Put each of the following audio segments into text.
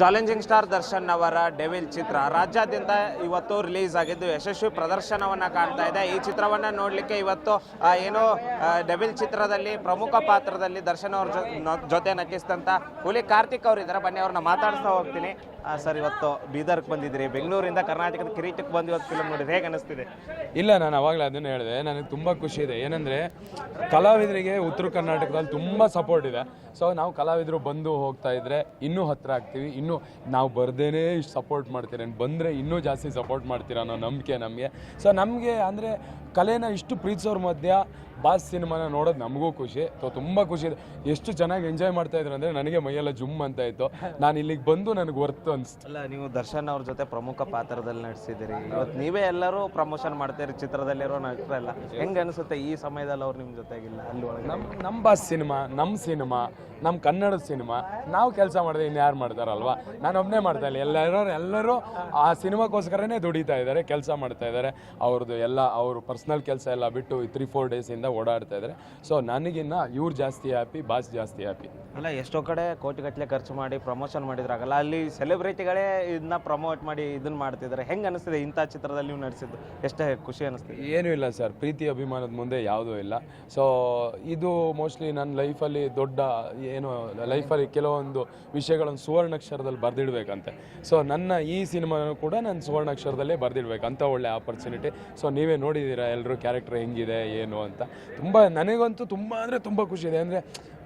Challenging star Darshan ಅವರ devil ಚಿತ್ರ. ರಾಜ್ಯಾದ್ಯಂತ ಇವತ್ತು ರಿಲೀಸ್ ಆಗಿದ್ದು ಯಶಸ್ವಿ ಪ್ರದರ್ಶನವನ್ನ ಕಾಣ್ತಾ ಇದೆ. ಈ ಚಿತ್ರವನ್ನ ನೋಡ್ಲಿಕ್ಕೆ ಇವತ್ತು ಏನು ಡೆವಿಲ್ ಚಿತ್ರದಲ್ಲಿ ಪ್ರಮುಖ ಪಾತ್ರದಲ್ಲಿ ದರ್ಶನ್ ಅವ್ರ ಜೊತೆ ನಟಿಸಿದಂತ ಹುಲಿ ಕಾರ್ತಿಕ್ ಅವರಿದ್ದಾರೆ. ಬನ್ನಿ, ಅವ್ರನ್ನ ಮಾತಾಡಿಸ್ತಾ ಹೋಗ್ತೀನಿ. ಸರ್, ಇವತ್ತು ಬೀದರ್ಗೆ ಬಂದಿದ್ರಿ ಬೆಂಗಳೂರಿಂದ ಕರ್ನಾಟಕದ ಕಿರೀಟಕ್ಕೆ ಬಂದು ಇವತ್ತು ಫಿಲ್ಮ್ ನೋಡಿದ್ರೆ ಹೇಗೆ ಅನಿಸ್ತಿದೆ? ಇಲ್ಲ, ನಾನು ಅವಾಗಲೇ ಅದನ್ನು ಹೇಳಿದೆ. ನನಗೆ ತುಂಬ ಖುಷಿ ಇದೆ. ಏನಂದರೆ, ಕಲಾವಿದರಿಗೆ ಉತ್ತರ ಕರ್ನಾಟಕದಲ್ಲಿ ತುಂಬ ಸಪೋರ್ಟ್ ಇದೆ. ಸೊ ನಾವು ಕಲಾವಿದರು ಬಂದು ಹೋಗ್ತಾ ಇದ್ರೆ ಇನ್ನೂ ಹತ್ತಿರ ಆಗ್ತೀವಿ. ಇನ್ನೂ ನಾವು ಬರ್ದೇನೆ ಇಷ್ಟು ಸಪೋರ್ಟ್ ಮಾಡ್ತೀರ. ಬಂದರೆ ಇನ್ನೂ ಜಾಸ್ತಿ ಸಪೋರ್ಟ್ ಮಾಡ್ತೀರ ಅನ್ನೋ ನಂಬಿಕೆ ನಮಗೆ. ಸೊ ನಮಗೆ ಅಂದರೆ ಕಲೆನ ಇಷ್ಟು ಪ್ರೀತಿಸೋರ ಮಧ್ಯ ಬಾಸ್ ಸಿನಿಮಾನ ನೋಡೋದು ನಮಗೂ ಖುಷಿ. ಸೊ ತುಂಬ ಖುಷಿ ಇದೆ. ಎಷ್ಟು ಚೆನ್ನಾಗಿ ಎಂಜಾಯ್ ಮಾಡ್ತಾ ಇದ್ರು ಅಂದರೆ ನನಗೆ ಮೈಯೆಲ್ಲ ಜುಮ್ ಅಂತ ಇತ್ತು. ನಾನು ಇಲ್ಲಿಗೆ ಬಂದು ನನಗೆ ವರ್ತು ಅನಿಸ್ತು ಅಲ್ಲ ನೀವು ದರ್ಶನ್ ಅವ್ರ ಜೊತೆ ಪ್ರಮುಖ ಪಾತ್ರದಲ್ಲಿ ನಟಿಸಿದಿರಿ ಇವತ್ತು ನೀವೇ ಎಲ್ಲರೂ ಪ್ರಮೋಷನ್ ಮಾಡ್ತೀರಿ ಚಿತ್ರದಲ್ಲಿರೋ ನಟರೆಲ್ಲ. ಹೆಂಗೆ ಅನಿಸುತ್ತೆ ಈ ಸಮಯದಲ್ಲಿ ಅವ್ರು ನಿಮ್ಮ ಜೊತೆಗಿಲ್ಲ ಅಲ್ಲಿ ಒಳಗೆ ನಮ್ಮ ನಮ್ಮ ಬಾಸ್ ಸಿನಿಮಾ ನಮ್ಮ ಸಿನಿಮಾ ನಮ್ಮ ಕನ್ನಡದ ಸಿನಿಮಾ ನಾವು ಕೆಲಸ ಮಾಡಿದ್ರೆ ಇನ್ನು ಯಾರು ಮಾಡ್ತಾರಲ್ವಾ? ನಾನು ಒಬ್ಬನೇ ಮಾಡ್ತಾ ಇಲ್ಲ ಎಲ್ಲರೂ ಎಲ್ಲರೂ ಆ ಸಿನಿಮಾಕ್ಕೋಸ್ಕರನೇ ದುಡಿತಾ ಇದ್ದಾರೆ ಕೆಲಸ ಮಾಡ್ತಾ ಇದ್ದಾರೆ ಅವ್ರದ್ದು ಎಲ್ಲ ಅವರು ಪರ್ಸ್ನಲ್ ಕೆಲಸ ಎಲ್ಲ ಬಿಟ್ಟು ತ್ರೀ ಫೋರ್ ಡೇಸಿಂದ ಓಡಾಡ್ತಾ ಇದ್ದಾರೆ ಸೊ ನನಗಿನ್ನ ಇವ್ರು ಜಾಸ್ತಿ ಹ್ಯಾಪಿ ಬಾಸ್ ಜಾಸ್ತಿ ಹ್ಯಾಪಿ ಅಲ್ಲ ಎಷ್ಟೋ ಕಡೆ ಕೋಟಿಗಟ್ಟಲೆ ಖರ್ಚು ಮಾಡಿ ಪ್ರಮೋಷನ್ ಮಾಡಿದ್ರಾಗಲ್ಲ ಅಲ್ಲಿ ಸೆಲೆಬ್ರಿಟಿಗಳೇ ಇದನ್ನ ಪ್ರಮೋಟ್ ಮಾಡಿ ಇದನ್ನ ಮಾಡ್ತಿದ್ದಾರೆ ಹೆಂಗೆ ಅನಿಸ್ತಿದೆ ಇಂಥ ಚಿತ್ರದಲ್ಲಿ ನೀವು ನಡೆಸಿದ್ದು? ಎಷ್ಟೇ ಖುಷಿ ಅನಿಸ್ತಿದೆ? ಏನೂ ಇಲ್ಲ ಸರ್. ಪ್ರೀತಿ ಅಭಿಮಾನದ ಮುಂದೆ ಯಾವುದೂ ಇಲ್ಲ. ಸೊ ಇದು ಮೋಸ್ಟ್ಲಿ ನನ್ನ ಲೈಫಲ್ಲಿ ದೊಡ್ಡ ಏನು ಲೈಫಲ್ಲಿ ಕೆಲವೊಂದು ವಿಷಯಗಳನ್ನು ಸುವರ್ಣಾಕ್ಷರದಲ್ಲಿ ಬರೆದಿಡ್ಬೇಕಂತೆ. ಸೊ ನನ್ನ ಈ ಸಿನಿಮಾನು ಕೂಡ ನಾನು ಸುವರ್ಣಾಕ್ಷರದಲ್ಲೇ ಬರೆದಿಡ್ಬೇಕು. ಅಂತ ಒಳ್ಳೆ ಆಪರ್ಚುನಿಟಿ ಸೊ ನೀವೇ ನೋಡಿದ್ದೀರಾ ಎಲ್ಲರೂ ಕ್ಯಾರೆಕ್ಟರ್ ಹೆಂಗಿದೆ, ಏನು ಅಂತ. ತುಂಬ, ನನಗಂತೂ ತುಂಬ ಅಂದರೆ ತುಂಬ ಖುಷಿ ಇದೆ. ಅಂದರೆ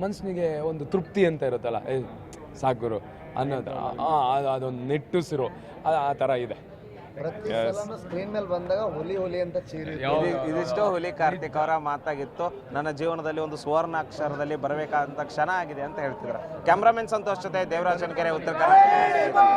ಮನಸ್ಸಿನಿಗೆ ಒಂದು ತೃಪ್ತಿ ಅಂತ ಇರುತ್ತಲ್ಲ. ಏ, ಸಾಕು ಗುರು. ಅನ್ನೋದು. ಅದೊಂದು ನೆಟ್ಟುಸಿರು ಆ ಆ ಥರ ಇದೆ. ಸ್ಕ್ರೀನ್ ಮೇಲೆ ಬಂದಾಗ ಹುಲಿ ಹುಲಿ ಅಂತ ಚೀರಿ ಇದಿಷ್ಟೋ ಇದಿಷ್ಟು ಹುಲಿ ಕಾರ್ತಿಕ್ ಅವರ ಮಾತಾಗಿತ್ತು. ನನ್ನ ಜೀವನದಲ್ಲಿ ಒಂದು ಸುವರ್ಣಾಕ್ಷರದಲ್ಲಿ ಬರಬೇಕಾದಂತ ಕ್ಷಣ ಆಗಿದೆ ಅಂತ ಹೇಳ್ತಿದ್ರು. ಕ್ಯಾಮ್ರಾಮನ್ ಸಂತೋಷ್ ಜೊತೆ ದೇವರಾಜನ್ ಕೆರೆ ಉತ್ತರ ಕರ್ನಾಟಕ.